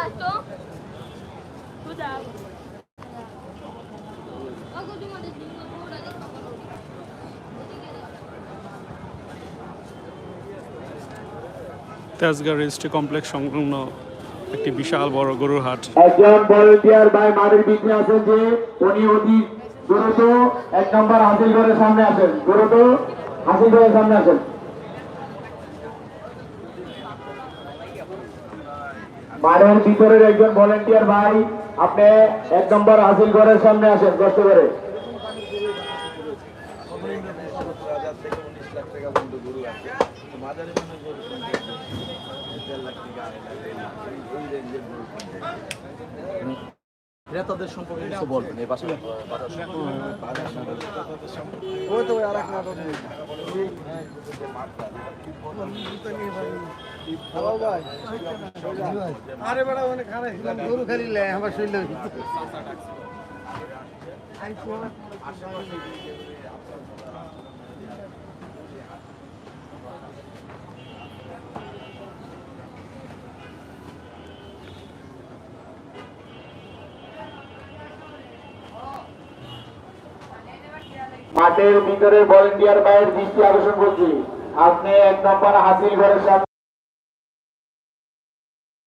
আসো খুদা ওগো তোমাদের জীবন পুরোটা দেখো তেজগাঁ রেজিস্ট্রি কমপ্লেক্স সংলগ্ন একটি বিশাল বড় গরুর হাট। একজন ভলেন্টিয়ার ভাই মাঠের বিক্রি আছেন যে উনি অতি দ্রুত এক নম্বর হাসিল করে সামনে আছেন দ্রুত হাসিল করে সামনে আছেন মাঠের ভিতরের একজন ভলেন্টিয়ার ভাই, আপনি এক নম্বর হাসিল করে সামনে আসেন, কষ্ট করে। হাজার থেকে ক্রেতাদের সম্পর্কে কিছু বলবেন এই বাজার সম্পর্কে। ওই তো আর এক নাটক আরে বড় অনেক খারাপ ছিলাম গরু খালিলে আমার শরীর মাঠের ভিতরে ভলেন্টিয়ার বাইরের দৃষ্টি আকর্ষণ করছি। আপনি এক নম্বর হাসিল ঘরের সামনে